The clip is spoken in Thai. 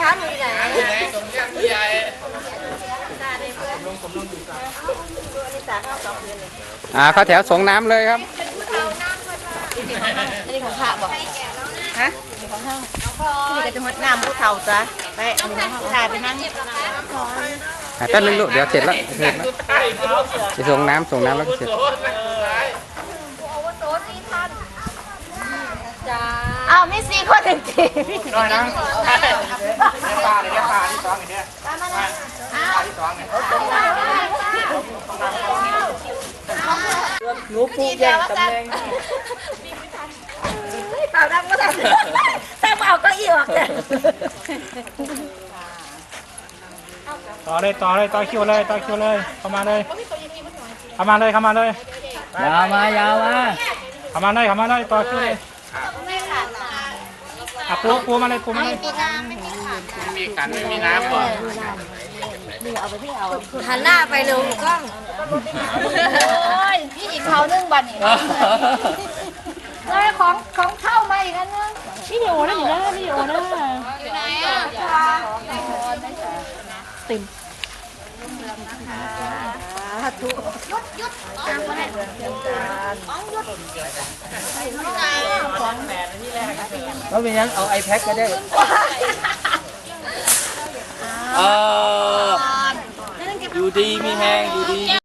หาหนูที่ไหนไหนสมยังใหญ่อ่าเข้าแถวส่งน้ำเลยครับอันนี้ของข้าบอกฮะของข้านี่ก็จะหดน้ำผู้เฒ่าจ้ะไปอันนี้ของข้าไปนั่งอ่าแป๊บนึงลูกเดี๋ยวเสร็จแล้วเสร็จแล้วใช่ครับจะส่งน้ำส่งน้ำแล้วก็เสร็จโซนเลยอ้าวมีสี่คนจริงน้อยนะใช่ ปลาเลยเนี่ยปลาที่สองอย่างเนี้ยปลาที่สองเนี่ยหนูปูแย่งตำแหน่งเปล่าดังก็ได้แต่เปล่าก็อีออกแต่ต่อเลยต่อเลยต่อคิวเลยต่อคิวเลยเข้ามาเลยเข้ามาเลยเข้ามาเลยยาวมายาวมาเข้ามาเลยเข้ามาเลยต่อคิวเลย อะปูปูมาเลยปูมาเลยมีกันไม่มีน้ำก่อนหันหน้าไปเร็วกล้องโอ้ยพี่อีกเขานึ่งบันนี่เลยของของเข้ามาอีกอันนึงวิดีโอนะอยู่นะวิดีโอนะอยู่ไหนอะติมยุดยุดจางมาให้อ๋อยุดแล้ วเป็นยังเอาไอแพ็คก็ได้เอออยู่ดีมีแหงอยู่ดี